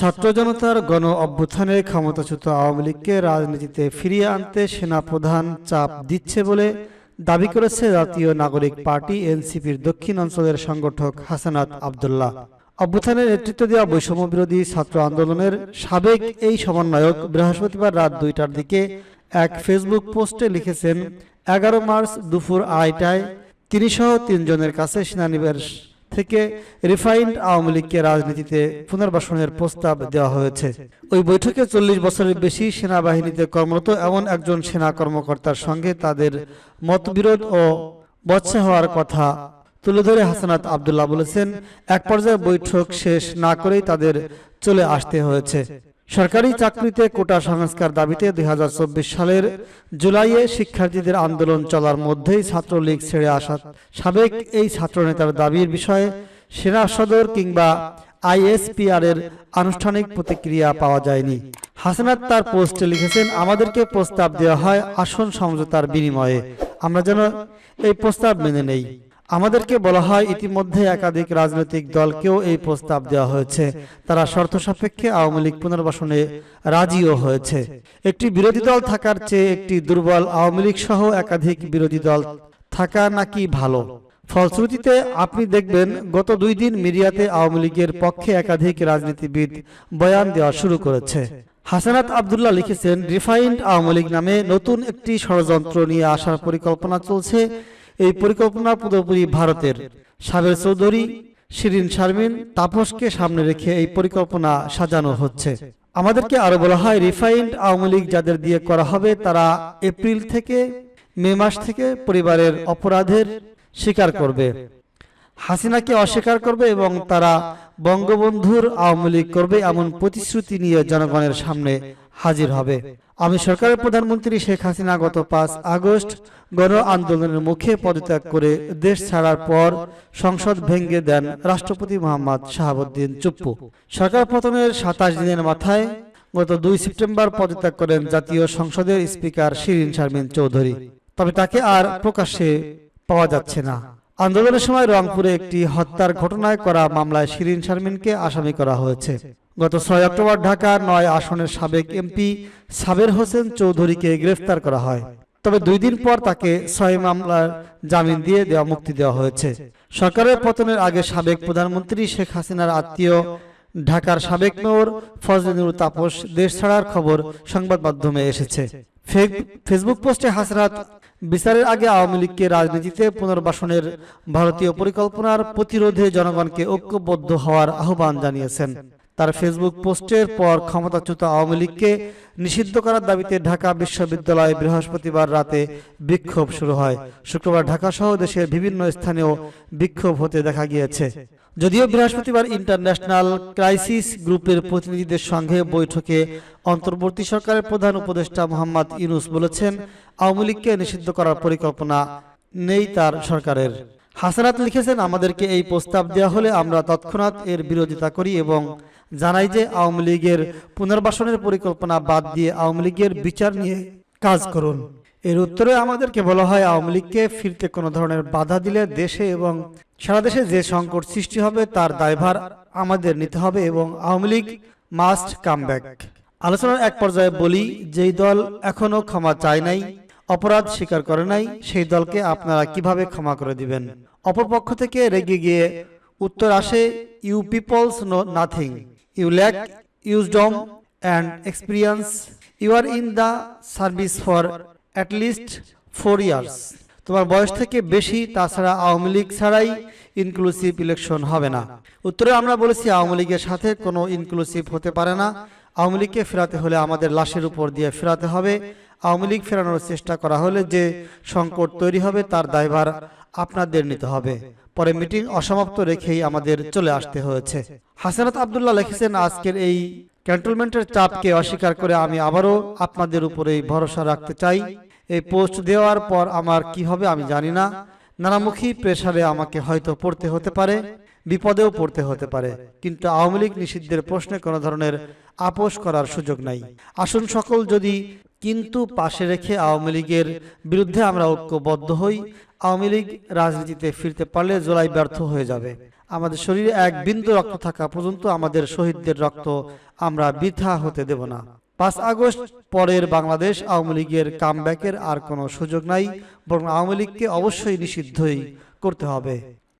ছাত্র জনতার গণ অভ্যুত্থানে ক্ষমতাচ্যুত আওয়ামী লীগকে রাজনীতিতে ফিরিয়ে আনতে সেনাপ্রধান চাপ দিচ্ছে বলে দাবি করেছে জাতীয় নাগরিক পার্টি এনসিপির দক্ষিণ অঞ্চলের সংগঠক হাসানাত আবদুল্লাহ। অভ্যুত্থানের নেতৃত্ব দেওয়া বৈষম্য বিরোধী ছাত্র আন্দোলনের সাবেক এই সমন্বয়ক বৃহস্পতিবার রাত দুইটার দিকে এক ফেসবুক পোস্টে লিখেছেন, এগারো মার্চ দুপুর আড়াইটায় তিনি সহ তিনজনের কাছে সেনানিবাস থেকে রিফাইন্ড আওয়ামী লীগকে রাজনীতিতে পুনর্বাসনের প্রস্তাব দেওয়া হয়েছে। ওই বৈঠকে চল্লিশ বছরের বেশি সেনাবাহিনীতে কর্মরত এমন একজন সেনা কর্মকর্তার সঙ্গে তাদের মতবিরোধ ও বৎসে হওয়ার কথা তুলে ধরে হাসানাত আবদুল্লাহ বলেছেন, এক পর্যায়ে বৈঠক শেষ না করেই তাদের চলে আসতে হয়েছে। সরকারি চাকরিতে কোটা সংস্কার দাবিতে দুই হাজার চব্বিশ সালের জুলাইয়ে শিক্ষার্থীদের আন্দোলন চলার মধ্যেই ছাত্রলীগ ছেড়ে আসা সাবেক এই ছাত্রনেতার দাবির বিষয়ে সেনা সদর কিংবা আইএসপিআর এর আনুষ্ঠানিক প্রতিক্রিয়া পাওয়া যায়নি। হাসনাত তার পোস্টে লিখেছেন, আমাদেরকে প্রস্তাব দেওয়া হয় আসন সমঝোতার বিনিময়ে। আমরা যেন এই প্রস্তাব মেনে নেই। আমাদেরকে বলা হয়, ইতিমধ্যে একাধিক রাজনৈতিক দলকেও এই প্রস্তাব দেওয়া হয়েছে। তারা শর্ত সাপেক্ষে আওয়ামী লীগ পুনর্বাসনে রাজিও হয়েছে। একটি বিরোধী দল থাকার চেয়ে একটি দুর্বল আওয়ামী লীগ সহ একাধিক বিরোধী দল থাকা নাকি ভালো? ফলশ্রুতিতে আপনি দেখবেন, গত দুই দিন মিডিয়াতে আওয়ামী লীগের পক্ষে একাধিক রাজনীতিবিদ বয়ান দেওয়া শুরু করেছে। হাসানাত আবদুল্লাহ লিখেছেন, রিফাইন্ড আওয়ামী লীগ নামে নতুন একটি ষড়যন্ত্র নিয়ে আসার পরিকল্পনা চলছে। এই পরিকল্পনা পুরোপুরি ভারতের। সাবের চৌধুরী শিরিন শারমিন তাপসকে সামনে রেখে এই পরিকল্পনা সাজানো হচ্ছে। আমাদেরকে আরও বলা হয়, রিফাইন্ড আওয়ামী লীগ যাদের দিয়ে করা হবে, তারা এপ্রিল থেকে মে মাস থেকে পরিবারের অপরাধের স্বীকার করবে। হাসিনাকে অস্বীকার করবে এবং তারা বঙ্গবন্ধুর আওয়ামী লীগ করবে এমন প্রতিশ্রুতি নিয়ে জনগণের সামনে হাজির হবে। আমি সরকারের প্রধানমন্ত্রী শেখ হাসিনা গত পাঁচ আগস্ট গণ আন্দোলনের মুখে পদত্যাগ করে দেশ ছাড়ার পর সংসদ ভেঙে দেন রাষ্ট্রপতি মোহাম্মদ শাহাবুদ্দিন চুপ্পু। সরকার পতনের সাতাশ দিনের মাথায় গত দুই সেপ্টেম্বর পদত্যাগ করেন জাতীয় সংসদের স্পিকার শিরিন শারমিন চৌধুরী। তবে তাকে আর প্রকাশ্যে পাওয়া যাচ্ছে না। আন্দোলনের সময় রংপুরে একটি হত্যার ঘটনায় করা মামলায় শিরিন শারমিনকে আসামি করা হয়েছে। গত ছয় অক্টোবর ঢাকা নয় আসনের সাবেক এমপি সাবের হোসেন চৌধুরীকে গ্রেফতার করা হয়। তবে দুই দিন পর তাকে ছয় মামলার জামিন দিয়ে দেওয়া মুক্তি দেওয়া হয়েছে। সরকারের পতনের আগে সাবেক প্রধানমন্ত্রী শেখ হাসিনার আত্মীয়, ঢাকার সাবেক মেয়র ফজলিনুর তাপস দেশ ছাড়ার খবর সংবাদ মাধ্যমে এসেছে। ফেসবুক পোস্টে হাসরাত বিচারের আগে আওয়ামী লীগকে রাজনীতিতে পুনর্বাসনের ভারতীয় পরিকল্পনার প্রতিরোধে জনগণকে ঐক্যবদ্ধ হওয়ার আহ্বান জানিয়েছেন। তার ফেসবুক পোস্টের পর ক্ষমতাচ্যুত আওয়ামী লীগকে নিষিদ্ধ করার দাবিতে ঢাকা বিশ্ববিদ্যালয়ে বৃহস্পতিবার রাতে বিক্ষোভ শুরু হয়। শুক্রবার ঢাকা সহ দেশের বিভিন্ন স্থানেও বিক্ষোভ হতে দেখা গিয়েছে। যদিও বৃহস্পতিবার ইন্টারন্যাশনাল ক্রাইসিস গ্রুপের প্রতিনিধিদের সঙ্গে বৈঠকে অন্তর্বর্তী সরকারের প্রধান উপদেষ্টা মোহাম্মদ ইউনুস বলেছেন, আওয়ামী লীগকে নিষিদ্ধ করার পরিকল্পনা নেই তার সরকারের। হাসানাত লিখেছেন, আমাদেরকে এই প্রস্তাব দেওয়া হলে আমরা তৎক্ষণাৎ এর বিরোধিতা করি এবং জানাই যে আওয়ামী লীগের পুনর্বাসনের পরিকল্পনা বাদ দিয়ে আওয়ামী লীগের বিচার নিয়ে কাজ করুন। এর উত্তরে আমাদেরকে বলা হয়, আওয়ামী লীগকে ফিরতে কোনো ধরনের বাধা দিলে দেশে এবং সারা দেশে যে সংকট সৃষ্টি হবে তার দায়ভার আমাদের নিতে হবে এবং Awami League must come back. আলোচনার এক পর্যায়ে বলি, যেই দল এখনও ক্ষমা চায় নাই অপরাধ স্বীকার করে নাই, সেই দলকে আপনারা কীভাবে ক্ষমা করে দিবেন? অপরপক্ষ থেকে রেগে গিয়ে উত্তর আসে you peoples know nothing you lack wisdom and experience you are in the service for at least four years তোমার বয়স থেকে বেশি, তাছাড়া আওয়ামী লীগ ছাড়াই ইনক্লুসিভ ইলেকশন হবে না। উত্তরে আমরা বলেছি, আওয়ামী লীগের সাথে কোনো ইনক্লুসিভ হতে পারে না। আওয়ামী লীগকে ফেরাতে হলে আমাদের লাশের উপর দিয়ে ফেরাতে হবে। আওয়ামী লীগ ফেরানোর চেষ্টা করা হলে যে সংকট তৈরি হবে, তার দায়ভার আপনাদের নিতে হবে। পরে মিটিং অসমাপ্ত রেখেই আমাদের চলে আসতে হয়েছে। হাসানাত আবদুল্লাহ লিখেছেন, আজকের এই ক্যান্টনমেন্টের চাপকে অস্বীকার করে আমি আবারও আপনাদের উপরেই ভরসা রাখতে চাই। এই পোস্ট দেওয়ার পর আমার কি হবে আমি জানি না। নানামুখী প্রেসারে আমাকে হয়তো পড়তে হতে পারে। বিপদেও পড়তে হতে পারে। কিন্তু আওয়ামী লীগ নিষিদ্ধের প্রশ্নে কোনো ধরনের আপোষ করার সুযোগ নাই। আসুন সকল যদি কিন্তু পাশে রেখে আওয়ামী লীগের বিরুদ্ধে আমরা ঐক্যবদ্ধ হই, আওয়ামী লীগ রাজনীতিতে ফিরতে পারলে জোলাই ব্যর্থ হয়ে যাবে। আমাদের শরীরে এক বিন্দু রক্ত থাকা পর্যন্ত আমাদের শহীদদের রক্ত আমরা বৃথা হতে দেব না। পাঁচ আগস্ট পরের বাংলাদেশ আওয়ামী লীগের কামব্যাকের আর কোনো সুযোগ নাই, বরং আওয়ামী লীগকে অবশ্যই নিষিদ্ধই করতে হবে।